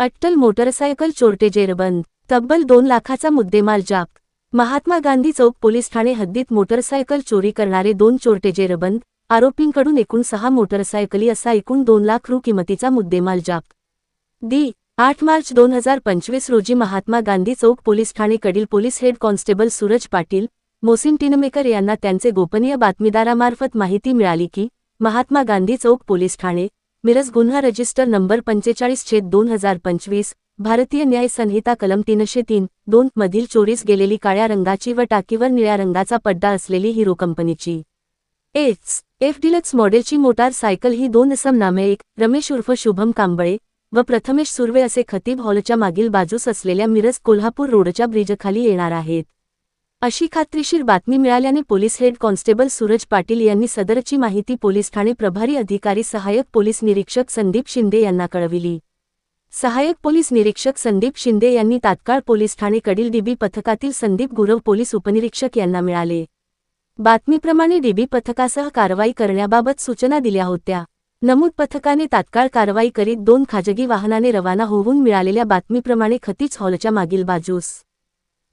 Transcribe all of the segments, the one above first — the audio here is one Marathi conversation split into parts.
अट्टल मोटरसायकल चोरटे जेरबंद तब्बल दोन लाखाचा मुद्देमाल जाप. महात्मा गांधी चौक पोलीस ठाणे हद्दीत मोटरसायकल चोरी करणारे दोन चोरटे जेरबंद आरोपींकडून एकूण सहा मोटरसायकली असा एकूण दोन लाख रु किमतीचा मुद्देमाल जाप. दी आठ मार्च दोन हजार पंचवीस रोजी महात्मा गांधी चौक police ठाणेकडील police head constable Suraj Patil Mosin Tinmaker यांना त्यांचे गोपनीय बातमीदारामार्फत माहिती मिळाली की महात्मा गांधी चौक पोलीस ठाणे मिरज गुन्हा रजिस्टर नंबर पंचेचाळीस छेद दोन हजार पंचवीस भारतीय न्याय संहिता कलम तीनशे तीन दोन मधील चोरीस गेलेली काळ्या रंगाची व टाकीवर निळ्या रंगाचा पड्डा असलेली हिरो कंपनीची. एच. एफ. डिलक्स मॉडेलची मोटार सायकल ही दोन असम नामे एक रमेश उर्फ शुभम कांबळे व प्रथमेश सुर्वे असे खतीब हॉलच्या मागील बाजूस असलेल्या मिरज कोल्हापूर रोडच्या ब्रिजखाली येणार आहेत. अशी खात्रीशीर बातमी मिळाल्याने police head constable Suraj Patil यांनी सदरची माहिती पोलीस ठाणे प्रभारी अधिकारी सहाय्यक पोलीस निरीक्षक संदीप शिंदे यांना कळविली. सहाय्यक पोलीस निरीक्षक संदीप शिंदे यांनी तात्काळ पोलीस ठाणेकडील डीबी पथकातील संदीप गुरव पोलीस उपनिरीक्षक यांना मिळाले. बातमीप्रमाणे डीबी पथकासह कारवाई करण्याबाबत सूचना दिल्या होत्या. नमूद पथकाने तात्काळ कारवाई करीत दोन खाजगी वाहनाने रवाना होऊन मिळालेल्या बातमीप्रमाणे खतीच हॉलच्या मागील बाजूस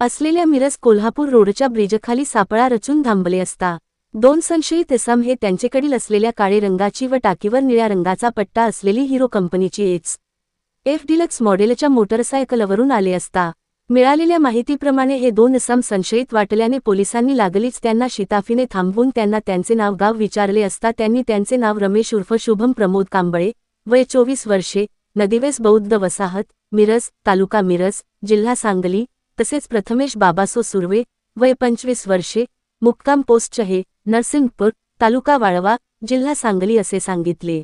असलेल्या मिरज कोल्हापूर रोडच्या ब्रिजखाली सापळा रचून थांबले असता. दोन संशयित इसम हे त्यांचेकडील असलेल्या काळे रंगाची व टाकीवर निळ्या रंगाचा पट्टा असलेली हिरो कंपनीची एच. एफ. डिलक्स मॉडेलच्या मोटरसायकलवरून आले असता. मिळालेल्या माहितीप्रमाणे हे दोन इसम संशयित वाटल्याने पोलिसांनी लागलीच त्यांना शिताफीने थांबवून त्यांना त्यांचे नाव गाव विचारले असता त्यांनी त्यांचे नाव रमेश उर्फ शुभम प्रमोद कांबळे वय चोवीस वर्षे नदिवेस बौद्ध वसाहत मिरज तालुका मिरज जिल्हा सांगली तसेच प्रथमेश बाबासो सुर्वे वय पंचवीस वर्षे मुक्काम पोस्ट चहे नरसिंगपूर तालुका वाळवा जिल्हा सांगली असे सांगितले.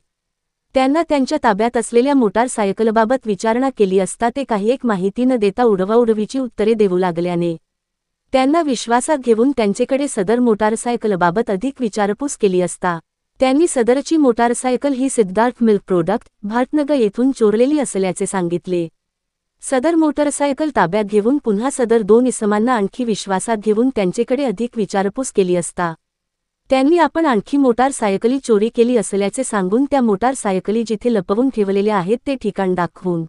त्यांना त्यांच्या ताब्यात असलेल्या मोटारसायकलबाबत विचारणा केली असता ते काही एक माहिती न देता उडवाउडवीची उत्तरे देऊ लागल्याने. त्यांना विश्वासात घेऊन त्यांचेकडे सदर मोटारसायकलबाबत अधिक विचारपूस केली असता. त्यांनी सदरची मोटारसायकल ही सिद्धार्थ मिल्क प्रोडक्ट भारतनगर येथून चोरलेली असल्याचे सांगितले. सदर मोटरसायकल ताब्यात घेऊन पुन्हा सदर दोन इसमांना आणखी विश्वासात घेऊन त्यांचेकडे अधिक विचारपूस केली असता. त्यांनी आपण आणखी मोटार सायकली चोरी केली असल्याचे सांगून त्या मोटार सायकली जिथे लपवून ठेवलेल्या आहेत ते ठिकाण दाखवून.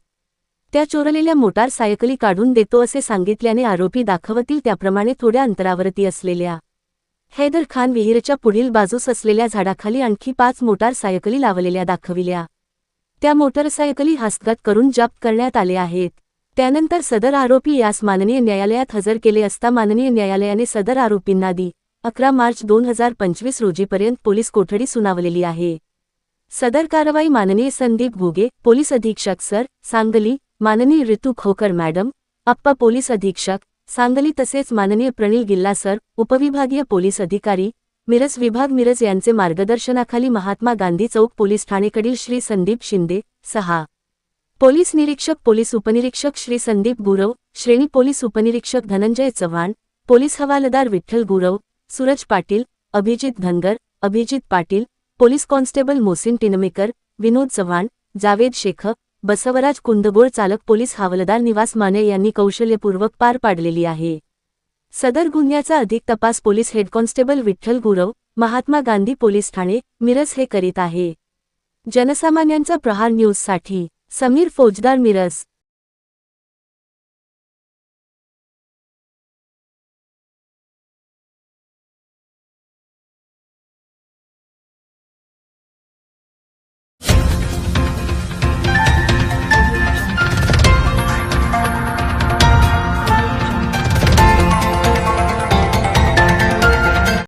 त्या चोरलेल्या मोटार सायकली काढून देतो असे सांगितल्याने आरोपी दाखवतील त्याप्रमाणे थोड्या अंतरावरती असलेल्या हैदर खान विहीरच्या पुढील बाजूस असलेल्या झाडाखाली आणखी पाच मोटार सायकली लावलेल्या दाखविल्या. त्या मोटरसायकली हस्तगत करून जप्त करण्यात आले आहेत. त्यानंतर सदर आरोपी यास माननीय न्यायालयात हजर केले असता माननीय न्यायालयाने सदर आरोपींना दी. अकरा मार्च दोन हजार पंचवीस रोजीपर्यंत पोलीस कोठडी सुनावलेली आहे. सदर कारवाई माननीय संदीप घुगे पोलीस अधीक्षक सर सांगली माननीय ऋतू खोकर मॅडम अप्पा पोलीस अधीक्षक सांगली तसेच माननीय प्रणील गिल्ला सर उपविभागीय पोलीस अधिकारी मिरज विभाग मिरज यांचे मार्गदर्शनाखाली महात्मा गांधी चौक पोलीस ठाणेकडील श्री संदीप शिंदे सहा. पोलीस निरीक्षक पोलीस उपनिरीक्षक श्री संदीप गुरव श्रेणी पोलीस उपनिरीक्षक धनंजय चव्हाण पोलीस हवालदार विठ्ठल गुरव सूरज पाटील अभिजित धनगर अभिजित पाटील पोलीस कॉन्स्टेबल मोसिन टिनमेकर विनोद चव्हाण जावेद शेख बसवराज कुंदगोळ चालक पोलीस हवालदार निवास माने यांनी कौशल्यपूर्वक पार पाडलेली आहे. सदर गुन्ह्याचा अधिक तपास police head constable Vitthal Gurav Mahatma Gandhi police Thane Miraj हे करीत आहे. जनसामान्यांचा प्रहार न्यूजसाठी समीर फौजदार मिरज.